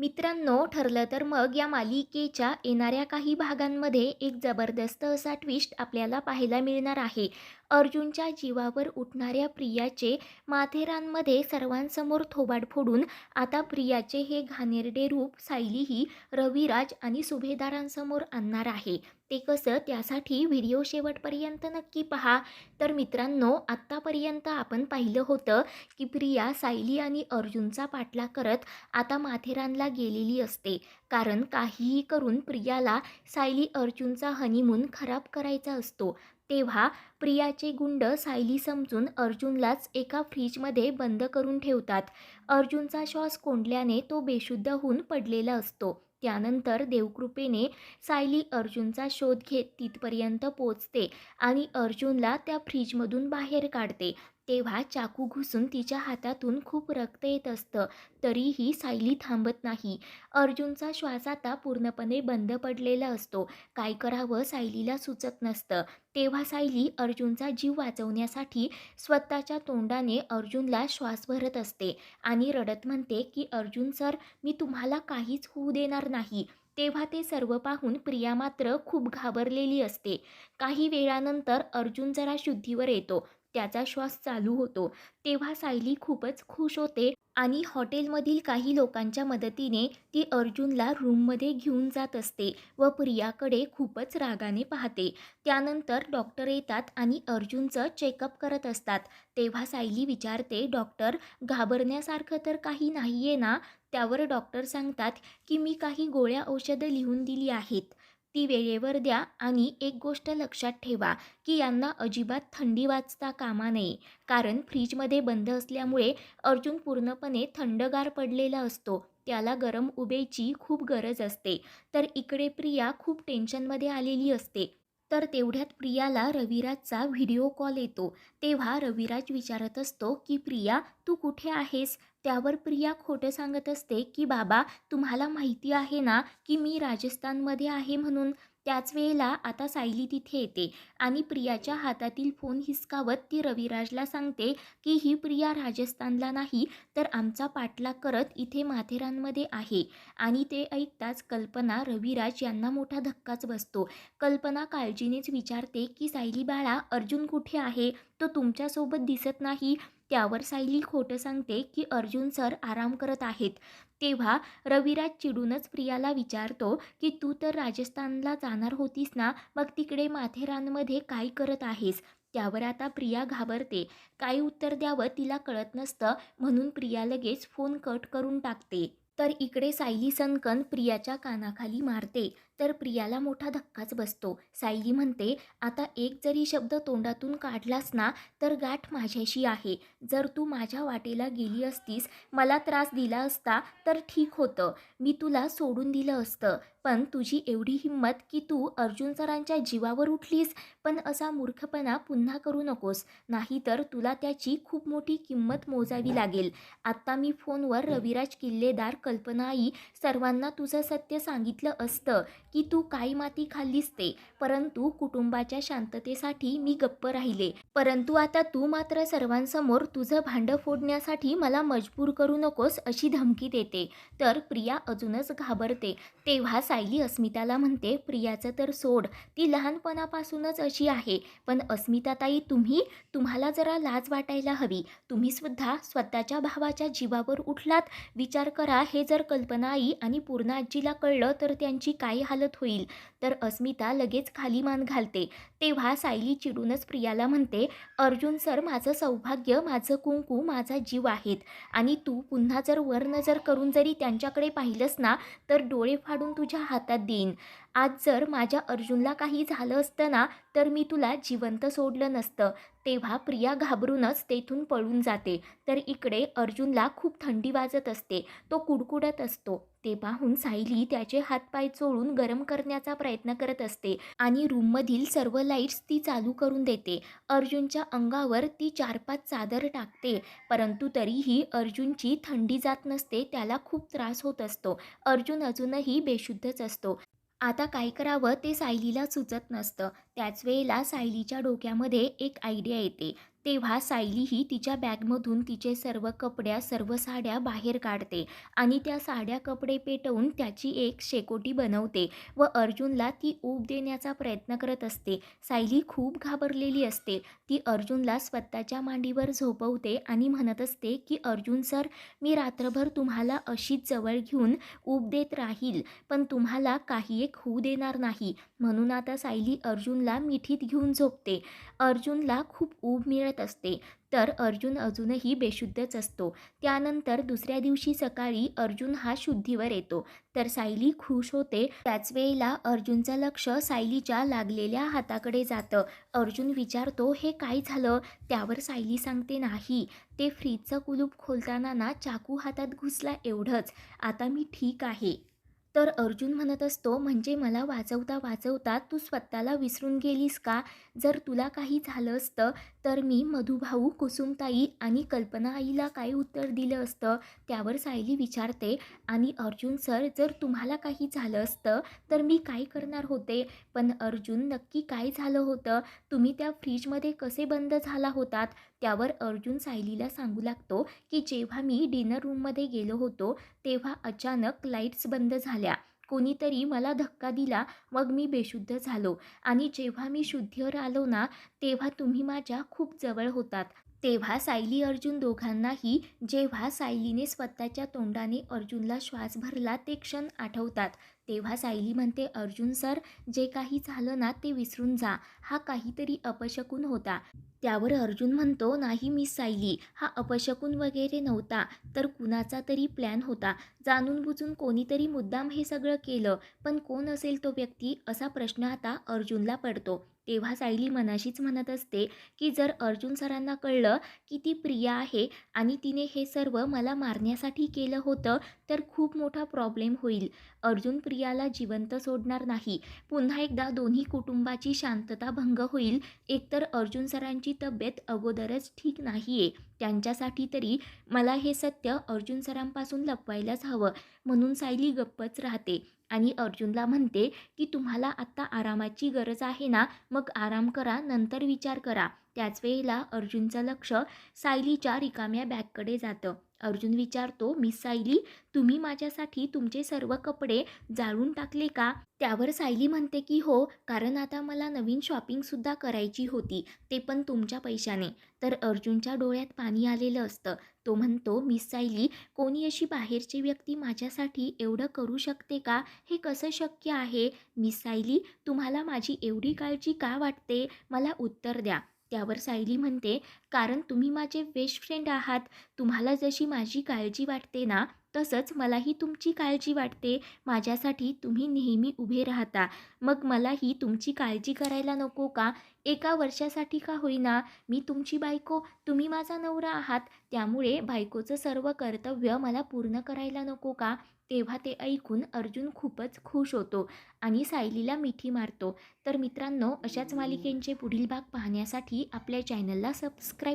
मित्रांनो ठरलं तर मग या मालिकेच्या येणाऱ्या काही भागांमध्ये एक जबरदस्त असा ट्विस्ट आपल्याला पाहायला मिळणार आहे. अर्जुनच्या जीवावर उठणाऱ्या प्रियाचे माथेरानमध्ये सर्वांसमोर थोबाड फोडून आता प्रियाचे हे घाणेरडे रूप सायली ही रविराज आणि सुभेदारांसमोर आणणार आहे. ते कसं त्यासाठी व्हिडिओ शेवटपर्यंत नक्की पहा. तर मित्रांनो आत्तापर्यंत आपण पाहिलं होतं की प्रिया सायली आणि अर्जुनचा पाठलाग करत आता माथेरानला गेलेली असते. कारण काहीही करून प्रियाला सायली अर्जुनचा हनीमून खराब करायचा असतो. तेव्हा प्रियाचे गुंड सायली समजून अर्जुनलाच एका फ्रीजमध्ये बंद करून ठेवतात. अर्जुनचा श्वास कोंडल्याने तो बेशुद्ध होऊन पडलेला असतो. त्यानंतर देवकृपेने सायली अर्जुनचा शोध घेत तिथपर्यंत पोचते आणि अर्जुनला त्या फ्रीजमधून बाहेर काढते. तेव्हा चाकू घुसून तिच्या हातातून खूप रक्त येत असतं. तरीही सायली थांबत नाही. अर्जुनचा श्वास आता पूर्णपणे बंद पडलेला असतो. काय करावं सायलीला सुचत नसतं. तेव्हा सायली अर्जुनचा जीव वाचवण्यासाठी स्वतःच्या तोंडाने अर्जुनला श्वास भरत असते आणि रडत म्हणते की अर्जुन सर मी तुम्हाला काहीच होऊ देणार नाही. तेव्हा ते सर्व पाहून प्रिया मात्र खूप घाबरलेली असते. काही वेळानंतर अर्जुन जरा शुद्धीवर येतो. त्याचा श्वास चालू होतो. तेव्हा सायली खूपच खुश होते आणि हॉटेलमधील काही लोकांच्या मदतीने ती अर्जुनला रूममध्ये घेऊन जात असते व प्रियाकडे खूपच रागाने पाहते. त्यानंतर डॉक्टर येतात आणि अर्जुनचं चेकअप करत असतात. तेव्हा सायली विचारते डॉक्टर घाबरण्यासारखं तर काही नाही आहे ना? त्यावर डॉक्टर सांगतात की मी काही गोळ्या औषधं लिहून दिली आहेत. ती वेळेवर द्या आणि एक गोष्ट लक्षात ठेवा की यांना अजिबात थंडी वाजता कामा नये. कारण फ्रीजमध्ये बंद असल्यामुळे अर्जुन पूर्णपणे थंडगार पडलेला असतो. त्याला गरम उबेची खूप गरज असते. तर इकडे प्रिया खूप टेन्शनमध्ये आलेली असते. तर तेवढ्यात प्रियाला रविराजचा व्हिडिओ कॉल येतो. तेव्हा रविराज विचारत असतो की प्रिया तू कुठे आहेस? त्यावर प्रिया खोटं सांगत असते की बाबा तुम्हाला माहिती आहे ना की मी राजस्थानमध्ये आहे म्हणून त्याच वेळेला आता सायली तिथे येते आणि प्रियाच्या हातातील फोन हिसकावत ती रविराजला सांगते की ही प्रिया राजस्थानला नाही तर आमचा पाठलाग करत इथे माथेरानमध्ये आहे. आणि ते ऐकताच कल्पना रविराज यांना मोठा धक्काच बसतो. कल्पना काळजीनेच विचारते की सायली बाळा अर्जुन कुठे आहे? तो तुमच्यासोबत दिसत नाही. त्यावर सायली खोटं सांगते की अर्जुन सर आराम करत आहेत. तेव्हा रविराज चिडूनच प्रियाला विचारतो की तू तर राजस्थानला जाणार होतीस ना? मग तिकडे माथेरानमध्ये काय करत आहेस? त्यावर आता प्रिया घाबरते. काय उत्तर द्यावं तिला कळत नसतं म्हणून प्रिया लगेच फोन कट करून टाकते. तर इकडे सायली सनकन प्रियाच्या कानाखाली मारते. तर प्रियाला मोठा धक्काच बसतो. सायली म्हणते आता एक जरी शब्द तोंडातून काढलास ना तर गाठ माझ्याशी आहे. जर तू माझ्या वाटेला गेली असतीस मला त्रास दिला असता तर ठीक होतं. मी तुला सोडून दिलं असतं. पण तुझी एवढी हिंमत की तू अर्जुन सरांच्या जीवावर उठलीस. पण असा मूर्खपणा पुन्हा करू नकोस. नाहीतर तुला त्याची खूप मोठी किंमत मोजावी लागेल. आत्ता मी फोनवर रविराज किल्लेदार कल्पनाई सर्वांना तुझं सत्य सांगितलं असतं. की तू काही माती खाल्लीस ते परंतु कुटुंबाच्या शांततेसाठी मी गप्प राहिले. परंतु आता तू मात्र सर्वांसमोर तुझं भांडं फोडण्यासाठी मला मजबूर करू नकोस अशी धमकी देते. तर प्रिया अजूनच घाबरते. तेव्हा सायली अस्मिताला म्हणते प्रियाचं तर सोड ती लहानपणापासूनच अशी आहे. पण अस्मिताताई तुम्ही तुम्हाला जरा लाज वाटायला हवी. तुम्ही सुद्धा स्वतःच्या भावाच्या जीवावर उठलात. विचार करा हे जर कल्पना आई आणि पूर्ण आजीला कळलं तर त्यांची काय हालत होईल. तर अस्मिता लगेच खाली मान घालते. तेव्हा सायली चिडूनच प्रियाला म्हणते अर्जुन सर माझं सौभाग्य माझं कुंकू माझा जीव आहेत. आणि तू पुन्हा जर वर नजर करून जरी त्यांच्याकडे पाहिलंस ना तर डोळे फाडून तुझ्या हातात देईन. आज जर माझ्या अर्जुनला काही झालं असतं ना तर मी तुला जिवंत सोडलं नसतं. तेव्हा प्रिया घाबरूनच तेथून पळून जाते. तर इकडे अर्जुनला खूप थंडी वाजत असते. तो कुडकुडत असतो. ते पाहून सायली त्याचे हातपाय चोळून गरम करण्याचा प्रयत्न करत असते आणि रूममधील सर्व लाईट्स ती चालू करून देते. अर्जुनच्या अंगावर ती चार पाच चादर टाकते. परंतु तरीही अर्जुनची थंडी जात नसते त्याला खूप त्रास होत असतो. अर्जुन अजूनही बेशुद्धच असतो. आता काय करावं ते सायलीला सुचत नसतं. त्याच वेळेला सायलीच्या डोक्यामध्ये एक आयडिया येते. तेव्हा सायली ही तिच्या बॅगमधून तिचे सर्व कपड्या सर्व साड्या बाहेर काढते आणि त्या साड्या कपडे पेटवून त्याची एक शेकोटी बनवते व अर्जुनला ती ऊब देण्याचा प्रयत्न करत असते. सायली खूप घाबरलेली असते. ती अर्जुनला स्वतःच्या मांडीवर झोपवते आणि म्हणत असते की अर्जुन सर मी रात्रभर तुम्हाला अशीच जवळ घेऊन ऊब देत राहील पण तुम्हाला काही एक होऊ देणार नाही. म्हणून आता सायली अर्जुनला अर्जुनला मिठीत घेऊन झोपते. अर्जुनला खूप ऊब मिळत असते. तर अर्जुन अजूनही बेशुद्धच असतो. त्यानंतर दुसऱ्या दिवशी सकाळी अर्जुन हा शुद्धीवर येतो. तर सायली खुश होते. त्याच वेळेला अर्जुनचं लक्ष सायलीच्या लागलेल्या हाताकडे जातं. अर्जुन विचारतो हे काय झालं? त्यावर सायली सांगते नाही. ते फ्रीजचं कुलूप खोलताना ना चाकू हातात घुसला एवढंच. आता मी ठीक आहे. तर अर्जुन म्हणत असतो म्हणजे मला वाचवता वाचवता तू स्वतःला विसरून गेलीस का? जर तुला काही झालं असतं तर मी मधुभाऊ कुसुमताई आणि कल्पना आईला काय उत्तर दिलं असतं त्यावर सायली विचारते आणि अर्जुन सर जर तुम्हाला काही झालं असतं तर मी काय करणार होते? पण अर्जुन नक्की काय झालं होतं? तुम्ही त्या फ्रीजमध्ये कसे बंद झाला होतात? त्यावर अर्जुन सायलीला सांगू लागतो की जेव्हा मी डिनर रूममध्ये गेलो होतो तेव्हा अचानक लाईट्स बंद झाल्या. कोणीतरी मला धक्का दिला मग मी बेशुद्ध झालो. आणि जेव्हा मी शुद्धीवर आलो ना तेव्हा तुम्ही माझ्या खूप जवळ होतात. तेव्हा सायली अर्जुन दोघांनाही जेव्हा सायलीने स्वतःच्या तोंडाने अर्जुनला श्वास भरला ते क्षण आठवतात. तेव्हा सायली म्हणते अर्जुन सर जे काही झालं ना ते विसरून जा. हा काहीतरी अपशकून होता. त्यावर अर्जुन म्हणतो नाही मिस सायली हा अपशकून वगैरे नव्हता. तर कुणाचा तरी प्लॅन होता. जाणून बुजून कोणीतरी मुद्दाम हे सगळं केलं. पण कोण असेल तो व्यक्ती? असा प्रश्न आता अर्जुनला पडतो. तेव्हा सायली मनाशीच म्हणत असते की जर अर्जुन सरांना कळलं की ती प्रिया आहे आणि तिने हे सर्व मला मारण्यासाठी केलं होतं तर खूप मोठा प्रॉब्लेम होईल. अर्जुन प्रियाला जिवंत सोडणार नाही. पुन्हा एकदा दोन्ही कुटुंबाची शांतता भंग होईल. एकतर अर्जुन सरांची तब्येत अगोदरच ठीक नाही आहे त्यांच्यासाठी तरी मला हे सत्य अर्जुन सरांपासून लपवायलाच हवं. म्हणून सायली गप्पच राहते. आणि अर्जुनला म्हणते की तुम्हाला आत्ता आरामाची गरज आहे ना मग आराम करा नंतर विचार करा. त्याच वेळेला अर्जुनचं लक्ष सायलीच्या रिकाम्या बॅगकडे जातं. अर्जुन विचारतो मिस सायली तुम्ही माझ्यासाठी तुमचे सर्व कपडे जाळून टाकले का? त्यावर सायली म्हणते की हो कारण आता मला नवीन शॉपिंगसुद्धा करायची होती ते पण तुमच्या पैशाने. तर अर्जुनच्या डोळ्यात पाणी आलेलं असतं. तो म्हणतो मिस सायली कोणी अशी बाहेरची व्यक्ती माझ्यासाठी एवढं करू शकते का? हे कसं शक्य आहे? मिस सायली तुम्हाला माझी एवढी काळजी का वाटते? मला उत्तर द्या. त्यावर सायली म्हणते कारण तुम्ही माझे बेस्ट फ्रेंड आहात. तुम्हाला जशी माझी काळजी वाटते ना तसंच मलाही तुमची काळजी वाटते. माझ्यासाठी तुम्ही नेहमी उभे राहता. मग मलाही तुमची काळजी करायला नको का? एका वर्षासाठी का होईना मी तुमची बायको तुम्ही माझा नवरा आहात त्यामुळे बायकोचं सर्व कर्तव्य मला पूर्ण करायला नको का? तेव्हा ते ऐकून अर्जुन खूपच खुश होतो आणि सायलीला मिठी मारतो. तर मित्रांनो अशाच मालिकेंचे पुढील भाग पाहण्यासाठी आपल्या चॅनलला सबस्क्राईब